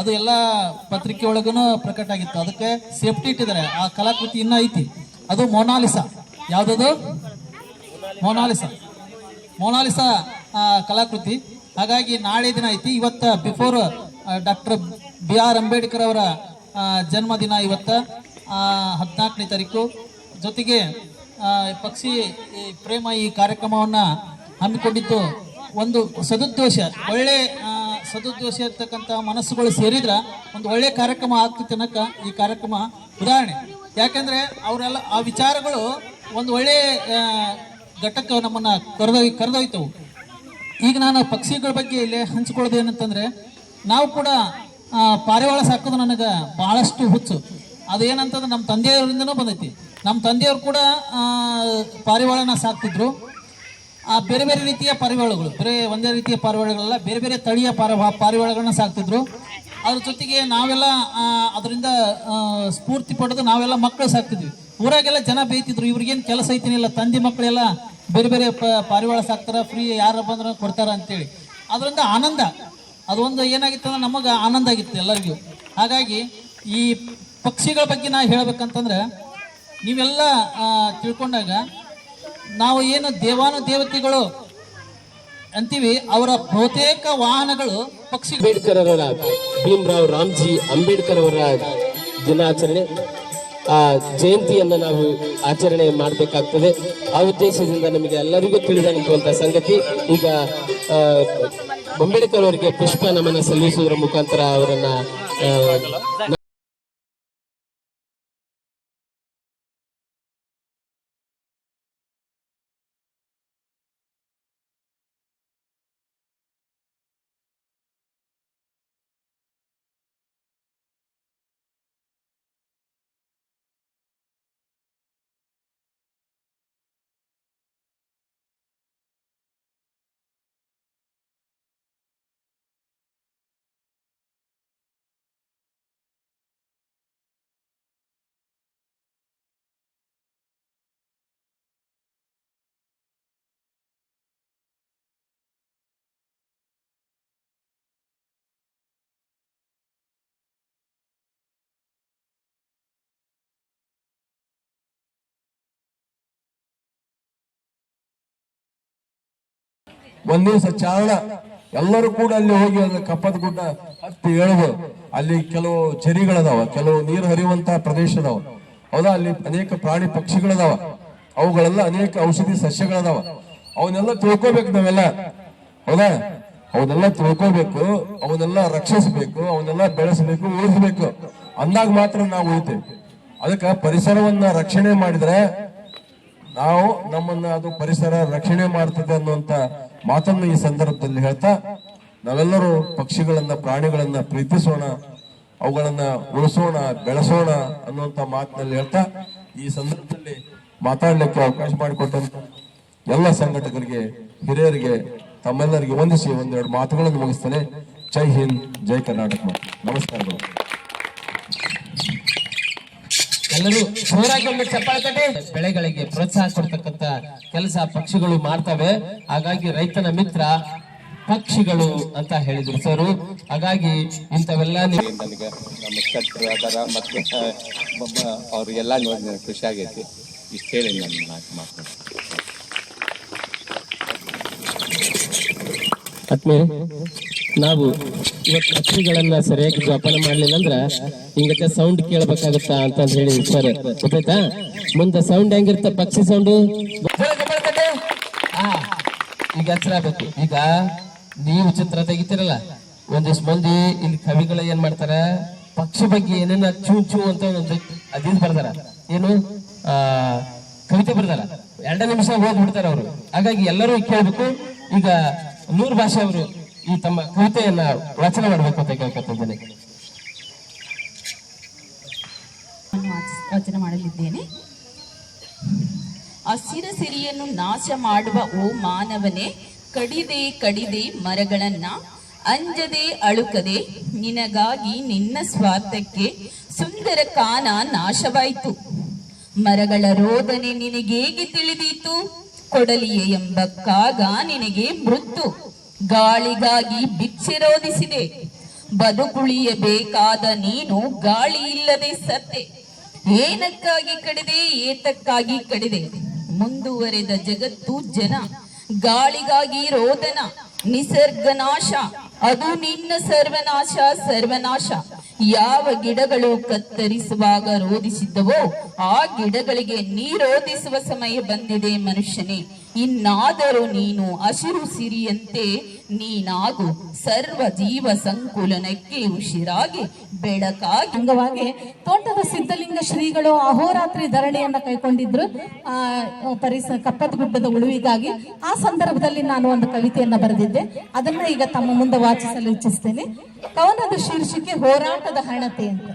ಅದು ಎಲ್ಲ ಪತ್ರಿಕೆ ಒಳಗೂ ಪ್ರಕಟ ಆಗಿತ್ತು. ಅದಕ್ಕೆ ಸೇಫ್ಟಿ ಇಟ್ಟಿದ್ದಾರೆ. ಆ ಕಲಾಕೃತಿ ಇನ್ನೂ ಐತಿ. ಅದು ಮೊನಾಲಿಸ ಯಾವುದದು? ಮೊನಾಲಿಸ ಮೊನಾಲಿಸ ಕಲಾಕೃತಿ. ಹಾಗಾಗಿ ನಾಳೆ ದಿನ ಐತಿ. ಇವತ್ತ before doctor B R Ambedkar ಅವರ ಜನ್ಮದಿನ ಇವತ್ತ ಹದಿನಾಲ್ಕನೇ ತಾರೀಕು. ಜೊತೆಗೆ ಪಕ್ಷಿ ಪ್ರೇಮ ಈ ಕಾರ್ಯಕ್ರಮವನ್ನು ಹಮ್ಮಿಕೊಂಡಿದ್ದು ಒಂದು ಸದುದ್ದೇಶ. ಒಳ್ಳೆ ಸದುದ್ದೇಶ ಇರ್ತಕ್ಕಂಥ ಮನಸ್ಸುಗಳು ಸೇರಿದ್ರ ಒಂದು ಒಳ್ಳೆ ಕಾರ್ಯಕ್ರಮ ಆಗ್ತೈತೆ ಅನ್ನಕ ಈ ಕಾರ್ಯಕ್ರಮ ಉದಾಹರಣೆ. ಯಾಕಂದ್ರೆ ಅವರೆಲ್ಲ ಆ ವಿಚಾರಗಳು ಒಂದು ಒಳ್ಳೆ ಘಟಕ ನಮ್ಮನ್ನ ಕರೆದೊಯ್ ಕರೆದೊಯ್ತವು. ಈಗ ನಾನು ಪಕ್ಷಿಗಳ ಬಗ್ಗೆ ಇಲ್ಲಿ ಹಂಚ್ಕೊಳ್ಳೋದು ಏನಂತಂದ್ರೆ, ನಾವು ಕೂಡ ಪಾರಿವಾಳ ಸಾಕೋದು ನನಗೆ ಬಹಳಷ್ಟು ಹುಚ್ಚು. ಅದು ಏನಂತಂದ್ರೆ ನಮ್ಮ ತಂದೆಯವರಿಂದನೂ ಬಂದೈತಿ. ನಮ್ಮ ತಂದೆಯವರು ಕೂಡ ಪಾರಿವಾಳನ ಸಾಕ್ತಿದ್ರು. ಆ ಬೇರೆ ಬೇರೆ ರೀತಿಯ ಪಾರಿವಾಳಗಳು, ಬೇರೆ ಒಂದೇ ರೀತಿಯ ಪಾರಿವಾಳಗಳೆಲ್ಲ, ಬೇರೆ ಬೇರೆ ತಳಿಯ ಪಾರ, ಪಾರಿವಾಳಗಳನ್ನ ಸಾಕ್ತಿದ್ರು. ಅದ್ರ ಜೊತೆಗೆ ನಾವೆಲ್ಲ ಅದರಿಂದ ಸ್ಫೂರ್ತಿ ಪಡೆದು ನಾವೆಲ್ಲ ಮಕ್ಕಳು ಸಾಕ್ತಿದ್ವಿ. ಊರಾಗೆಲ್ಲ ಜನ ಬೇಯ್ತಿದ್ರು, ಇವ್ರಿಗೇನು ಕೆಲಸ ಐತಿನಿಲ್ಲ, ತಂದೆ ಮಕ್ಕಳೆಲ್ಲ ಬೇರೆ ಬೇರೆ ಪಾರಿವಾಳ ಸಾಕ್ತಾರ ಫ್ರೀ ಯಾರು ಬಂದ್ರೆ ಕೊಡ್ತಾರ ಅಂತೇಳಿ. ಅದರಿಂದ ಆನಂದ, ಅದೊಂದು ಏನಾಗಿತ್ತು ಅಂದ್ರೆ ನಮಗೆ ಆನಂದ ಆಗಿತ್ತು ಎಲ್ಲರಿಗೂ. ಹಾಗಾಗಿ ಈ ಪಕ್ಷಿಗಳ ಬಗ್ಗೆ ನಾ ಹೇಳ್ಬೇಕಂತಂದ್ರೆ, ನೀವೆಲ್ಲ ತಿಳ್ಕೊಂಡಾಗ ನಾವು ಏನು ದೇವಾನು ದೇವತೆಗಳು ಅಂತೀವಿ, ಅವರ ಬಹುತೇಕ ವಾಹನಗಳು ಪಕ್ಷಿ ಅಂಬೇಡ್ಕರ್ ಅವರ ಭೀಮರಾವ್ ರಾಮ್ಜಿ ಅಂಬೇಡ್ಕರ್ ಅವರ ದಿನಾಚರಣೆ. ಆ ಜಯಂತಿಯನ್ನ ನಾವು ಆಚರಣೆ ಮಾಡಬೇಕಾಗ್ತದೆ. ಆ ಉದ್ದೇಶದಿಂದ ನಮಗೆ ಎಲ್ಲರಿಗೂ ತಿಳಿದಂತಹ ಸಂಗತಿ. ಈಗ ಅಂಬೇಡ್ಕರ್ ಅವರಿಗೆ ಪುಷ್ಪ ನಮನ ಸಲ್ಲಿಸುವುದರ ಮುಖಾಂತರ ಅವರನ್ನ ಒಂದ್ ದಿವಸ ಚಾರಣ ಎಲ್ಲರೂ ಕೂಡ ಅಲ್ಲಿ ಹೋಗಿ ಅದ್ರ ಕಪ್ಪದ ಗುಡ್ಡ ಹತ್ತಿ ಅಲ್ಲಿ ಕೆಲವು ಚರಿಗಳದಾವ, ಕೆಲವು ನೀರು ಹರಿಯುವಂತಹ ಪ್ರದೇಶ ಅದಾವ ಹೌದಾ? ಅಲ್ಲಿ ಅನೇಕ ಪ್ರಾಣಿ ಪಕ್ಷಿಗಳದಾವ. ಅವುಗಳೆಲ್ಲ ಅನೇಕ ಔಷಧಿ ಸಸ್ಯಗಳದಾವ. ಅವನ್ನೆಲ್ಲ ತಿಳ್ಕೊಬೇಕು ನಾವೆಲ್ಲ. ಹೌದಾ? ಅವನ್ನೆಲ್ಲ ತಿಳ್ಕೊಬೇಕು, ಅವನ್ನೆಲ್ಲ ರಕ್ಷಿಸಬೇಕು, ಅವನ್ನೆಲ್ಲ ಬೆಳೆಸಬೇಕು, ಉಳಿಸಬೇಕು. ಅಂದಾಗ ಮಾತ್ರ ನಾವು ಉಳಿತೇವೆ. ಅದಕ್ಕೆ ಪರಿಸರವನ್ನ ರಕ್ಷಣೆ ಮಾಡಿದ್ರೆ ನಾವು ನಮ್ಮನ್ನ ಅದು ಪರಿಸರ ರಕ್ಷಣೆ ಮಾಡ್ತದೆ ಅನ್ನುವಂತ ಮಾತನ್ನು ಈ ಸಂದರ್ಭದಲ್ಲಿ ಹೇಳ್ತಾ, ನಾವೆಲ್ಲರೂ ಪಕ್ಷಿಗಳನ್ನ, ಪ್ರಾಣಿಗಳನ್ನ ಪ್ರೀತಿಸೋಣ, ಅವುಗಳನ್ನ ಉಳಿಸೋಣ, ಬೆಳೆಸೋಣ ಅನ್ನುವಂತ ಮಾತಿನಲ್ಲಿ ಹೇಳ್ತಾ, ಈ ಸಂದರ್ಭದಲ್ಲಿ ಮಾತಾಡ್ಲಿಕ್ಕೆ ಅವಕಾಶ ಮಾಡಿಕೊಟ್ಟಂತ ಎಲ್ಲ ಸಂಘಟಕರಿಗೆ, ಹಿರಿಯರಿಗೆ, ತಮ್ಮೆಲ್ಲರಿಗೆ ವಂದಿಸಿ ಒಂದೆರಡು ಮಾತುಗಳನ್ನು ಮುಗಿಸ್ತೇನೆ. ಜೈ ಹಿಂದ್, ಜೈ ಕರ್ನಾಟಕ. ನಮಸ್ಕಾರಗಳು. ಎಲ್ಲರೂ ಹೋರಾಟ ಒಂದು ಚಪ್ಪಾಳೆ ಬೆಳೆಗಳಿಗೆ ಪ್ರೋತ್ಸಾಹ ಕೊಡ್ತಕ್ಕಂತ ಕೆಲಸ ಪಕ್ಷಿಗಳು ಮಾಡ್ತವೆ. ಹಾಗಾಗಿ ರೈತನ ಮಿತ್ರ ಪಕ್ಷಿಗಳು ಅಂತ ಹೇಳಿದ್ರು ಸರ್. ಹಾಗಾಗಿ ಇಂಥವೆಲ್ಲ ನನಗೆ ನಮ್ಮ ಅದರ ಮತ್ತು ಅವ್ರಿಗೆಲ್ಲ ನೋಡಿ ಖುಷಿ ಆಗೈತಿ. ಇಷ್ಟು ಹೇಳಿ ನಾನು ಮಾತು ಮಾತು ಆತ್ಮೀಯ ನಾವು ಇವತ್ತು ಪಕ್ಷಿಗಳನ್ನ ಸರಿಯಾಗಿ ಜೋಪಾನ ಮಾಡ್ಲಿಲ್ಲ ಅಂದ್ರ ಹಿಂಗತ್ತೆ ಸೌಂಡ್ ಕೇಳ್ಬೇಕಾಗತ್ತಾ ಅಂತ ಹೇಳಿ ಸರ್. ಗೊತ್ತಾಯ್ತಾ? ಮುಂದೆ ಸೌಂಡ್ ಹೆಂಗಿರ್ತ ಪಕ್ಷಿ ಸೌಂಡು ಈಗ ಹತ್ರ ಆಗ್ಬೇಕು. ಈಗ ನೀವು ಚಿತ್ರ ತೆಗಿತೀರಲ್ಲ, ಒಂದಿಷ್ಟು ಮಂದಿ ಇಲ್ಲಿ ಕವಿಗಳ ಏನ್ ಮಾಡ್ತಾರ, ಪಕ್ಷಿ ಬಗ್ಗೆ ಏನೇನ ಚೂ ಚೂ ಅಂತ ಒಂದು ಅದಿನ್ ಬರ್ದಾರ. ಏನು? ಆ, ಕವಿತೆ ಬರ್ದಾರ. ಎರಡ ನಿಮಿಷ ಹೋಗ್ಬಿಡ್ತಾರ ಅವರು. ಹಾಗಾಗಿ ಎಲ್ಲರೂ ಕೇಳ್ಬೇಕು. ಈಗ ನೂರು ಭಾಷೆ ಅವರು. ಈ ತಮ್ಮ ಕವಿತೆಯನ್ನ ರಚನೆ ಮಾಡಬೇಕು ಅಂತ ಕೇಳ್ಕೊತಿದ್ದೇನೆ. ರಚನೆ ಮಾಡಲಿದ್ದೇನೆ. ಹಸಿರ ಸಿರಿಯನ್ನು ನಾಶ ಮಾಡುವ ಓ ಮಾನವನೇ, ಕಡಿದೆ ಕಡಿದೆ ಮರಗಳನ್ನ, ಅಂಜದೆ ಅಳುಕದೆ, ನಿನಗಾಗಿ ನಿನ್ನ ಸ್ವಾರ್ಥಕ್ಕೆ ಸುಂದರ ಕಾನ ನಾಶವಾಯಿತು. ಮರಗಳ ರೋದನೆ ನಿನಗೇಗೆ ತಿಳಿದೀತು, ಕೊಡಲಿಯೇ ಎಂಬ ಕಾಗ ನಿನಗೆ ಮೃತ್ತು. ಗಾಳಿಗಾಗಿ ಬಿಚ್ಚಿರೋದಿಸಿದೆ ಬದುಕುಳಿಯಬೇಕಾದ ನೀನು ಗಾಳಿ ಇಲ್ಲದೆ ಸತ್ತೆ. ಏನಕ್ಕಾಗಿ ಕಡಿದೆ, ಏತಕ್ಕಾಗಿ ಕಡಿದೆ. ಮುಂದುವರೆದ ಜಗತ್ತು ಜನ, ಗಾಳಿಗಾಗಿ ರೋದನ, ನಿಸರ್ಗನಾಶ. ಅದು ನಿನ್ನ ಸರ್ವನಾಶ ಸರ್ವನಾಶ. ಯಾವ ಗಿಡಗಳು ಕತ್ತರಿಸುವಾಗ ರೋಧಿಸಿದ್ದವೋ ಆ ಗಿಡಗಳಿಗೆ ನೀರೋಧಿಸುವ ಸಮಯ ಬಂದಿದೆ ಮನುಷ್ಯನೇ. ಇನ್ನಾದರೂ ನೀನು ಹಸಿರು ಸಿರಿಯಂತೆ ನೀನಾಗು ಸರ್ವ ಜೀವ ಸಂಕುಲನಕ್ಕೆ ಉಸಿರಾಗಿ ಬೆಳಕಾಗಿ ಅಂಗವಾಗಿ ತೋಟದ ಸಿದ್ಧಲಿಂಗ ಶ್ರೀಗಳು ಅಹೋರಾತ್ರಿ ಧರಣಿಯನ್ನ ಕೈಕೊಂಡಿದ್ರು. ಆ ಕಪ್ಪದ ಗುಡ್ಡದ ಉಳುವಿಗಾಗಿ ಆ ಸಂದರ್ಭದಲ್ಲಿ ನಾನು ಒಂದು ಕವಿತೆಯನ್ನ ಬರೆದಿದ್ದೆ. ಅದನ್ನ ಈಗ ತಮ್ಮ ಮುಂದೆ ವಾಚಿಸಲು ಇಚ್ಛಿಸ್ತೇನೆ. ಕವನದ ಶೀರ್ಷಿಕೆ ಹೋರಾಟದ ಹಣತೆ ಅಂತ.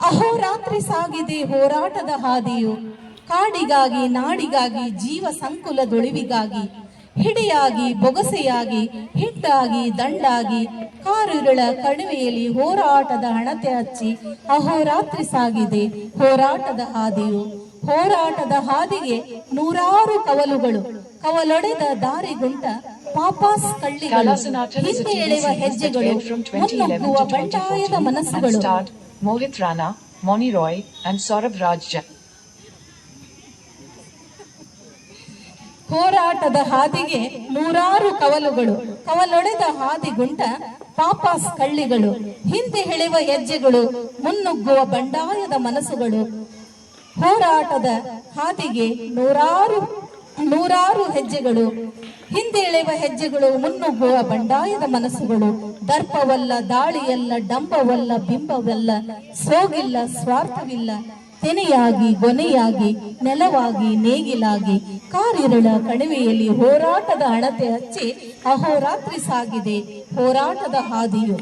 ಅಹೋರಾತ್ರಿ ಸಾಗಿದೆ ಹೋರಾಟದ ಹಾದಿಯು. ಕಾಡಿಗಾಗಿ ನಾಡಿಗಾಗಿ ಜೀವ ಸಂಕುಲದೊಳಿವಿಗಾಗಿ. ಹಿಡಿಯಾಗಿ ಬೊಗಸೆಯಾಗಿ ಹಿಟ್ಟಾಗಿ ದಂಡಾಗಿ ಕಾರುಗಳ ಕಣಿವೆಯಲ್ಲಿ ಹೋರಾಟದ ಹಣತೆ ಹಚ್ಚಿ ಅಹೋರಾತ್ರಿ ಸಾಗಿದೆ ಹೋರಾಟದ ಹಾದಿಯು ಹೋರಾಟದ ಹಾದಿಗೆ ನೂರಾರು ಕವಲುಗಳು ಕವಲೊಡೆದ ದಾರಿಗುಂಟ ಪಾಪಾಸ್ ಕಳ್ಳಿಗಳು ಹಿಂದೆ TV ಎಳೆಯುವ ಹೆಜ್ಜೆಗಳು that aired from 2011 ಮುನ್ನುಗ್ಗುವ ಬಂಡಾಯದ 2014 and ಮನಸ್ಸುಗಳು ಮೋನಿ ರಾಯ್ ಅಂಡ್ ಸೌರಭ್ ರಾಜ್ ಹೋರಾಟದ ಹಾದಿಗೆ ನೂರಾರು ಕವಲುಗಳು. ಕವಲೊಡೆದ ಹಾದಿಗುಂಟ ಪಾಪಾಸ್ ಕಳ್ಳಿಗಳು. ಹಿಂದೆ ಹೆಳೆವ ಹೆಜ್ಜೆಗಳು, ಮುನ್ನುಗ್ಗುವ ಬಂಡಾಯದ ಮನಸ್ಸುಗಳು. ಹೋರಾಟದ ಹಾದಿಗೆ ನೂರಾರು ನೂರಾರು ಹೆಜ್ಜೆಗಳು. ಹಿಂದೆ ಎಳೆವ ಹೆಜ್ಜೆಗಳು, ಮುನ್ನುಗ್ಗುವ ಬಂಡಾಯದ ಮನಸ್ಸುಗಳು. ದರ್ಪವಲ್ಲ, ದಾಳಿಯಲ್ಲ, ಡಂಬವಲ್ಲ, ಬಿಂಬವಲ್ಲ, ಸೋಗಿಲ್ಲ, ಸ್ವಾರ್ಥವಿಲ್ಲ. ತೆನೆಯಾಗಿ, ಗೊನೆಯಾಗಿ, ನೆಲವಾಗಿ, ನೇಗಿಲಾಗಿ, ಕಾರಿರಳ ಕಣಿವೆಯಲ್ಲಿ ಹೋರಾಟದ ಅಳತೆ ಹಚ್ಚಿ ಅಹೋರಾತ್ರಿ ಸಾಗಿದೆ. ಹೋರಾಟದ ಹಾದಿಯು.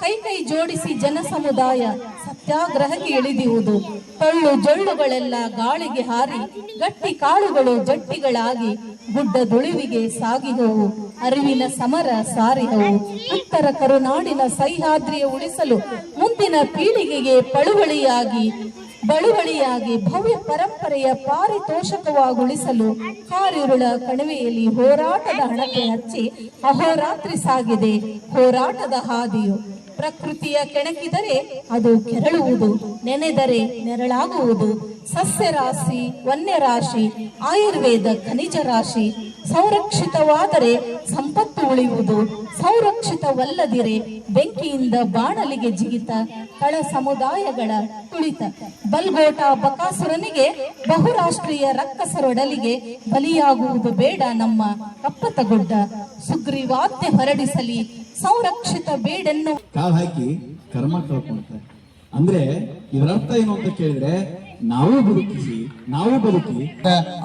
ಕೈ ಕೈ ಜೋಡಿಸಿ ಜನ ಸಮುದಾಯ ಸತ್ಯಾಗ್ರಹಕ್ಕೆ ಇಳಿದಿರುವುದು. ಕಳ್ಳು ಜೊಳ್ಳುಗಳೆಲ್ಲ ಗಾಳಿಗೆ ಹಾರಿ, ಗಟ್ಟಿ ಕಾಳುಗಳು ಜಟ್ಟಿಗಳಾಗಿ ಗುಡ್ಡದುಳಿವಿಗೆ ಸಾಗಿಹವು. ಅರಿವಿನ ಸಮರ ಸಾರಿಹವು. ಉತ್ತರ ಕರುನಾಡಿನ ಸಹ್ಯಾದ್ರಿಯ ಉಳಿಸಲು ಮುಂದಿನ ಪೀಳಿಗೆಗೆ ಪಳುವಳಿಯಾಗಿ ಬಳುವಳಿಯಾಗಿ ಭವ್ಯ ಪರಂಪರೆಯ ಪಾರಿತೋಷಕವಾಗುಳಿಸಲು ಕಾರಿರುಳ ಕಣಿವೆಯಲ್ಲಿ ಹೋರಾಟದ ಹಣಕ್ಕೆ ಹಚ್ಚಿ ಅಹೋರಾತ್ರಿ ಸಾಗಿದೆ. ಹೋರಾಟದ ಹಾದಿಯು ಪ್ರಕೃತಿಯ ಕೆಣಕಿದರೆ ಅದು ಕೆರಳುವುದು, ನೆನೆದರೆ ನೆರಳಾಗುವುದು. ಸಸ್ಯ ರಾಶಿ ವನ್ಯ ರಾಶಿ ಆಯುರ್ವೇದ ಖನಿಜ ರಾಶಿ, ಸಂರಕ್ಷಿತವಾದರೆ ಸಂಪತ್ತು ಉಳಿಯುವುದು. ಸಂರಕ್ಷಿತವಲ್ಲದಿರೆ, ಬೆಂಕಿಯಿಂದ ಬಾಣಲಿಗೆ ಜಿಗಿತ ಕಳ ಸಮುದಾಯಗಳ ತುಳಿತ. ಬಲ್ಗೋಟ ಬಕಾಸುರನಿಗೆ, ಬಹುರಾಷ್ಟ್ರೀಯ ರಕ್ಕಸರೊಡಲಿಗೆ ಬಲಿಯಾಗುವುದು ಬೇಡ ನಮ್ಮ ಕಪ್ಪತಗುಡ್ಡ. ಸುಗ್ರೀವಾಜ್ಞೆ ಹೊರಡಿಸಲಿ, ಸಂರಕ್ಷಿತ ಬೇಡನ್ನು. ಕಾಲ್ ಹಾಕಿ ಕರ್ಮ ಕಳ್ಕೊಳ್ತಾರೆ ಅಂದ್ರೆ ಇದರ ಅರ್ಥ ಏನು ಅಂತ ಕೇಳಿದ್ರೆ ನಾವು ಬದುಕಿಸಿ, ನಾವು ಬದುಕಿ.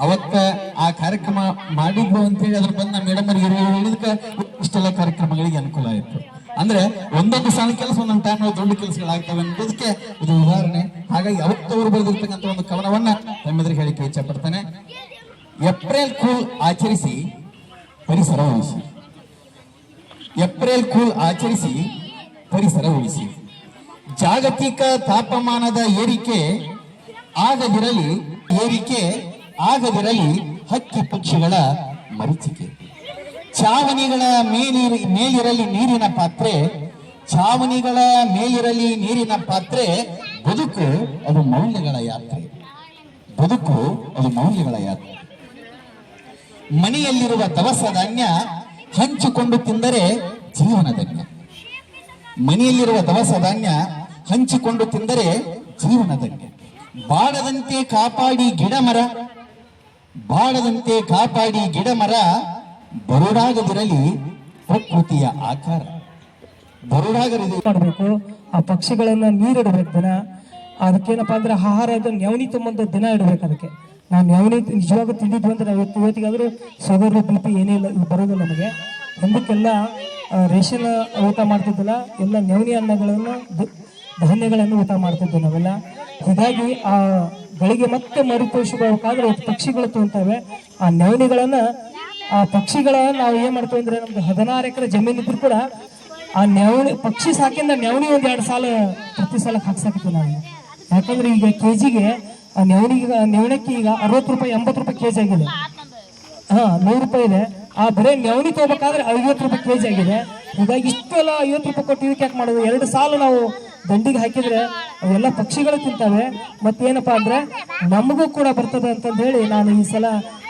ಅವತ್ತ ಆ ಕಾರ್ಯಕ್ರಮ ಮಾಡಿದ್ವು ಅಂತೇಳಿ ಅದ್ರ ಬಂದ ಮೇಡಮ್ ಹೇಳಿದಕ್ಕೆ ಇಷ್ಟೆಲ್ಲ ಕಾರ್ಯಕ್ರಮಗಳಿಗೆ ಅನುಕೂಲ ಆಯ್ತು. ಅಂದ್ರೆ ಒಂದೊಂದು ಸಣ್ಣ ಕೆಲಸ ಒಂದೊಂದು ಟೈಮ್ ದೊಡ್ಡ ಕೆಲಸಗಳಾಗ್ತವೆ ಅನ್ನೋದಕ್ಕೆ ಇದು ಉದಾಹರಣೆ. ಹಾಗಾಗಿ ಅವತ್ತವರು ಬರೆದಿರ್ತಕ್ಕಂಥ ಒಂದು ಕವನವನ್ನ ತಮ್ಮೆದುರಿಗೆ ಹೇಳಿಕೆ ಇಚ್ಛೆ ಪಡ್ತೇನೆ ಏಪ್ರಿಲ್ ಕೂಲ್ ಆಚರಿಸಿ ಪರಿಸರ ಉಳಿಸಿ. ಏಪ್ರಿಲ್ ಕೂಲ್ ಆಚರಿಸಿ ಪರಿಸರ ಉಳಿಸಿ. ಜಾಗತಿಕ ತಾಪಮಾನದ ಏರಿಕೆ ಆಗದಿರಲಿ ಏರಿಕೆ, ಆಗದಿರಲಿ ಹಕ್ಕಿ ಪಕ್ಷಿಗಳ ಮರಿಚಿಕೆ. ಚಾವಣಿಗಳ ಮೇಲಿರ, ಮೇಲಿರಲಿ ನೀರಿನ ಪಾತ್ರೆ ಚಾವಣಿಗಳ ಮೇಲಿರಲಿ ನೀರಿನ ಪಾತ್ರೆ, ಬದುಕು ಅದು ಮೌಲ್ಯಗಳ ಯಾತ್ರೆ. ಬದುಕು ಅದು ಮೌಲ್ಯಗಳ ಯಾತ್ರೆ. ಮನೆಯಲ್ಲಿರುವ ದವಸ ಧಾನ್ಯ ಹಂಚಿಕೊಂಡು ತಿಂದರೆ ಜೀವನ ಮನೆಯಲ್ಲಿರುವ ದವಸ ಧಾನ್ಯ ಹಂಚಿಕೊಂಡು ತಿಂದರೆ ಜೀವನ ಬಾಡದಂತೆ ಕಾಪಾಡಿ ಗಿಡ ಮರ ಬಾಡದಂತೆ ಕಾಪಾಡಿ ಗಿಡ ಮರ ಬರುಡಾಗದಿರಲಿ ಪ್ರಕೃತಿಯ ಆಕಾರ. ಬರುಡಾಗದಿರಲಿ ಮಾಡಬೇಕು. ಆ ಪಕ್ಷಿಗಳನ್ನ ನೀರಿಡಬೇಕು ದಿನ. ಅದಕ್ಕೇನಪ್ಪ ಅಂದ್ರೆ ಆಹಾರದ ನೆವನಿ ತುಂಬಂತ ದಿನ ಇಡಬೇಕು ಅದಕ್ಕೆ. ನಾವು ನೆವನಿ ನಿಜವಾಗ ತಿಂದಿದ್ವಿ ಅಂದ್ರೆ ನಾವು ಇವತ್ತು ಇವತ್ತಿಗಾದ್ರೂ ಶುಗರ್ ಬಿ ಪಿ ಏನೇ ಇದು ಬರೋದಿಲ್ಲ ನಮಗೆ. ಹಿಂದಕ್ಕೆಲ್ಲ ರೇಷನ್ ಊಟ ಮಾಡ್ತಿದ್ದಲ್ಲ, ಎಲ್ಲ ನೆವನಿ ಅನ್ನಗಳನ್ನು ಧಾನ್ಯಗಳನ್ನು ಊಟ ಮಾಡ್ತಿದ್ವಿ ನಾವೆಲ್ಲ. ಹೀಗಾಗಿ ಆ ಗಳಿಗೆ ಮತ್ತೆ ಮರುಪೋಷಿಸಬೇಕಾದ್ರೆ ಪಕ್ಷಿಗಳು ತೊಗೊಂತವೆ ಆ ನವಣಿಗಳನ್ನ, ಆ ಪಕ್ಷಿಗಳ ನಾವು ಏನ್ ಮಾಡ್ತೀವಿ ಅಂದ್ರೆ ನಮ್ದು ಹದಿನಾರು ಎಕರೆ ಜಮೀನು ಇದ್ರು ಕೂಡ ಆ ನೆವಣಿ, ಪಕ್ಷಿ ಸಾಕಿಂದ ನೆವಣಿ ಒಂದ್ ಎರಡು ಸಾಲ ಪ್ರತಿ ಸಾಲಕ್ಕೆ ಹಾಕ್ಸಾಕಿತ್ತು ನಾವು. ಯಾಕಂದ್ರೆ ಈಗ ಕೆಜಿಗೆ ಆ ನೆವಣಿಗೆ ನೆವಣಕ್ಕೆ ಈಗ ಅರವತ್ತು ರೂಪಾಯಿ, ಎಂಬತ್ತು ರೂಪಾಯಿ ಕೆಜಿ ಆಗಿದೆ. ಹಾ, ನೂರು ರೂಪಾಯಿ ಇದೆ. ಆ ಬರೀ ನೆವಣಿ ತಗೋಬೇಕಾದ್ರೆ ಐವತ್ತು ರೂಪಾಯಿ ಕೆಜಿ ಆಗಿದೆ. ಹೀಗಾಗಿ ಇಷ್ಟೆಲ್ಲ ಐವತ್ತು ರೂಪಾಯಿ ಕೊಟ್ಟು ಇದಕ್ಕೆ ಯಾಕೆ ಮಾಡೋದು? ಎರಡು ಸಾಲು ನಾವು ದಂಡಿಗೆ ಹಾಕಿದ್ರೆ ಅವೆಲ್ಲ ಪಕ್ಷಿಗಳು ತಿಂತವೆ. ಮತ್ತೇನಪ್ಪಾ ಅಂದ್ರೆ ನಮಗೂ ಕೂಡ ಬರ್ತದೆ ಅಂತಂದು ಹೇಳಿ ನಾನು ಈ ಸಲ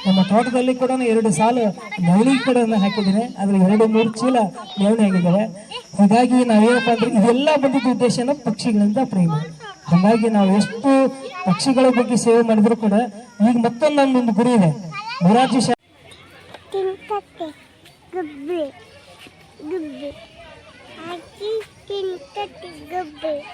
ನಮ್ಮ ತೋಟದಲ್ಲಿ ಕೂಡ ಎರಡು ಸಾಲು ನವಳಿ ಕೂಡ ಹಾಕಿದ್ದೀನಿ. ಅದ್ರ ಎರಡು ಮೂರು ಚೀಲ ನವಣಿ ಆಗಿದ್ದಾವೆ ಹೀಗಾಗಿ ನಾವೇನಪ್ಪ ಅಂದ್ರೆ ಇದೆಲ್ಲ ಬಂದಿದ್ದ ಉದ್ದೇಶನ ಪಕ್ಷಿಗಳಿಂದ ಪ್ರೇಮ. ಹಾಗಾಗಿ ನಾವು ಎಷ್ಟು ಪಕ್ಷಿಗಳ ಬಗ್ಗೆ ಸೇವೆ ಮಾಡಿದ್ರು ಕೂಡ ಈಗ ಮತ್ತೊಂದು ನನ್ನೊಂದು ಗುರಿ ಇದೆ. ಮೊರಾರ್ಜಿ ಶಾ Иногда губы.